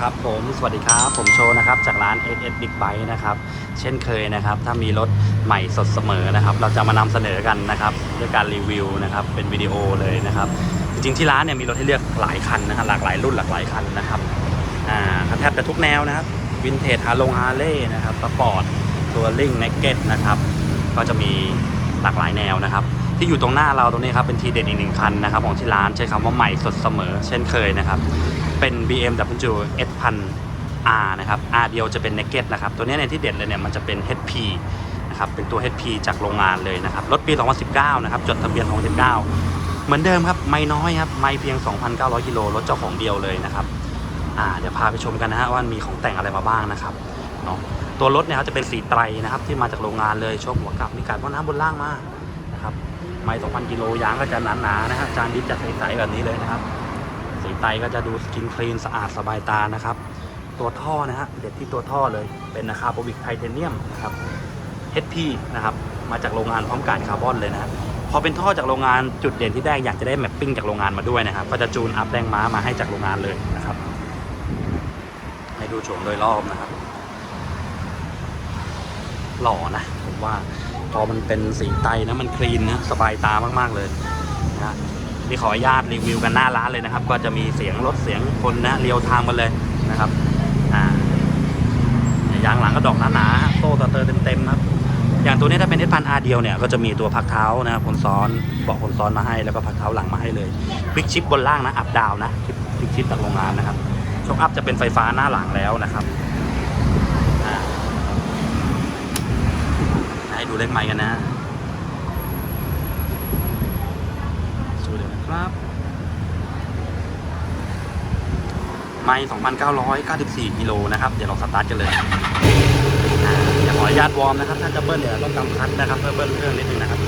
ครับผมสวัสดีครับ ผมโชว์นะครับ จากร้าน SS Big Bike นะครับ เช่นเคยนะครับ ถ้ามีรถใหม่สดเสมอนะครับ เราจะมานำเสนอกันนะครับ ด้วยการรีวิวนะครับ เป็นวิดีโอเลยนะครับ จริงๆที่ร้านเนี่ยมีรถให้เลือกหลายคันนะครับหลากหลายรุ่นหลากหลายคันนะครับอ่าแทบจะทุกแนวนะครับวินเทจฮาร์ลงฮาร์เลย์นะครับสปอร์ตตัวลิงเนกเก็ตนะครับ ก็จะมีหลากหลายแนวนะครับ ที่อยู่ตรงหน้าเราตรงนี้ครับเป็นทีเด็ดอีกหนึ่งคันนะครับของที่ร้านใช้คำว่าใหม่สดเสมอ เช่นเคยนะครับ เป็น BMW S 1 0 0 R นะครับ R เดียวจะเป็น Naked นะครับ ตัวนี้ในที่เด็ดเลยเนี่ยมันจะเป็น HP นะครับ เป็นตัว HP จากโรงงานเลยนะครับ รถปี 2019 นะครับ จดทะเบียน 2019 เหมือนเดิมครับ ไม่น้อยครับ ไม่เพียง 2,900 กิโล รถเจ้าของเดียวเลยนะครับ อ่า เดี๋ยวพาไปชมกันนะฮะว่ามีของแต่งอะไรมาบ้างนะครับ เนาะตัวรถเนี่ยครับจะเป็นสีไตรนะครับ ที่มาจากโรงงานเลยโชคหัวกลับมีการว่าน้ำบนล่างมา นะครับ ไม่ 2,000 กิโล ยางก็จะหนาๆนะฮะจานดิสจะใสๆแบบนี้เลยนะครับ สีไตก็จะดูสกินคลีนสะอาดสบายตานะครับ ตัวท่อนะฮะเด็ดที่ตัวท่อเลยเป็นนาคาโปวิกไทเทเนียมนะครับ HP นะครับมาจากโรงงานพร้อมการคาร์บอนเลยนะพอเป็นท่อจากโรงงานจุดเด่นที่ได้อยากจะได้แมปปิ้งจากโรงงานมาด้วยนะครับก็จะจูนอัพแรงม้ามาให้จากโรงงานเลยนะครับ ให้ดูโฉมโดยรอบนะครับ หล่อนะผมว่าพอมันเป็นสีไตนะมันคลีนนะสบายตามากๆเลยนะฮะ นี่ขออนุญาตรีวิวกันหน้าร้านเลยนะครับ ก็จะมีเสียงรถเสียงคนนะเรียวทางมาเลยนะครับอ่ายางหลังก็ดอกหนาๆโซ่ตะเตอร์เต็มๆครับอย่างตัวนี้ถ้าเป็นเอสพันอาเดียวเนี่ยก็จะมีตัวพักเท้านะครับคนซ้อนเบาะคนซ้อนมาให้แล้วก็พักเท้าหลังมาให้เลยคลิกชิปบนล่างนะอัพดาวนะคลิกชิปจากโรงงานนะครับโชคอัพจะเป็นไฟฟ้าหน้าหลังแล้วนะครับให้ดูเลขไม้กันนะ สวัสดีนะ ครับ ไม่2,994กิโลนะครับ เดี๋ยวเราสตาร์ทกันเลยอ่าเดี๋ยวขออนุญาตวอร์มนะครับ ถ้าจะเบิ้ลเดี๋ยวต้องกำคัดนะครับเพื่อเบิ้ลเครื่องนิดนึงนะครับ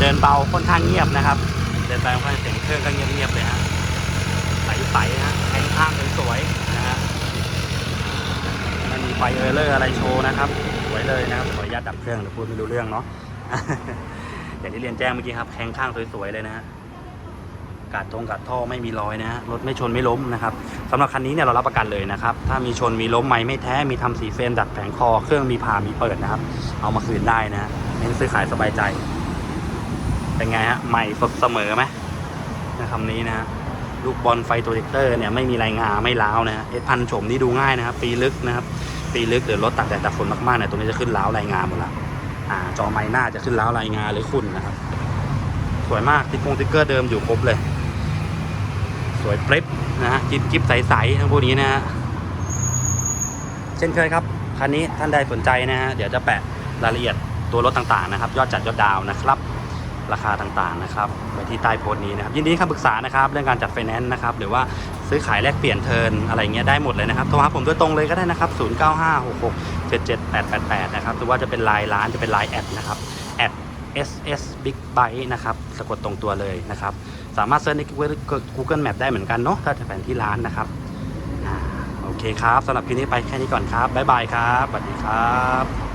เดินเบาค่อนข้างเงียบนะครับ เดินไปค่อนข้างเสียงเครื่องก็เงียบๆเลยฮะใสๆฮะแข็งข้างสวยๆนะฮะไม่มีไฟเออร์เลอร์อะไรโชว์นะครับ สวยเลยนะครับขออนุญาตดับเครื่องเดี๋ยวพูดไม่รู้เรื่องเนาะอย่างที่เรียนแจ้งเมื่อกี้ครับแข็งข้างสวยๆเลยนะฮะกาดทงกาดท่อไม่มีรอยนะฮะรถไม่ชนไม่ล้มนะครับสำหรับคันนี้เนี่ยเรารับประกันเลยนะครับ ถ้ามีชนมีล้มไม่ไม่แท้มีทำสีเฟรมดัดแผงคอเครื่องมีผ่ามีเปิดนะครับ เอามาคืนได้นะเน้นซื้อขายสบายใจ เป็นไงฮะใหม่สดเสมอไหมนะคำนี้นะลูกบอลไฟโปรเจคเตอร์เนี่ยไม่มีรายงาไม่ล้าวนะฮะเอสพันโฉมนี่ดูง่ายนะครับ ปีลึกนะครับ ปีลึกหรือรถตากแดดตากฝนมากๆเนี่ยตรงนี้จะขึ้นล้าวรายงาหมดละอ่าจอไม้หน้าจะขึ้นล้าวรายงาหรือขุ่นนะครับ สวยมากติ๊กงติ๊กเกอร์เดิมอยู่ครบเลย สวยเปรบนะฮะจิ๊บจิ๊บใสๆทั้งพวกนี้นะฮะเช่นเคยครับคันนี้ท่านใดสนใจนะฮะเดี๋ยวจะแปะรายละเอียดตัวรถต่างๆนะครับ ยอดจัดยอดดาวนะครับ ราคาต่างๆนะครับไว้ที่ใต้โพสต์นี้นะครับยินดีให้คำปรึกษานะครับเรื่องการจัดไฟแนนซ์นะครับหรือว่าซื้อขายแลกเปลี่ยนเทิร์นอะไรเงี้ยได้หมดเลยนะครับโทรหาผมโดยตรงเลยก็ได้นะครับ 0956677888 นะครับหรือว่าจะเป็นไลน์ร้านจะเป็นไลน์แอดนะครับแอด SS Big Bike นะครับสะกดตรงตัวเลยนะครับ สามารถเซิร์ชใน Google Map ได้เหมือนกันเนาะถ้าจะแผนที่ร้านนะครับโอเคครับสำหรับคลิปนี้ไปแค่นี้ก่อนครับบ๊ายบายครับสวัสดีครับ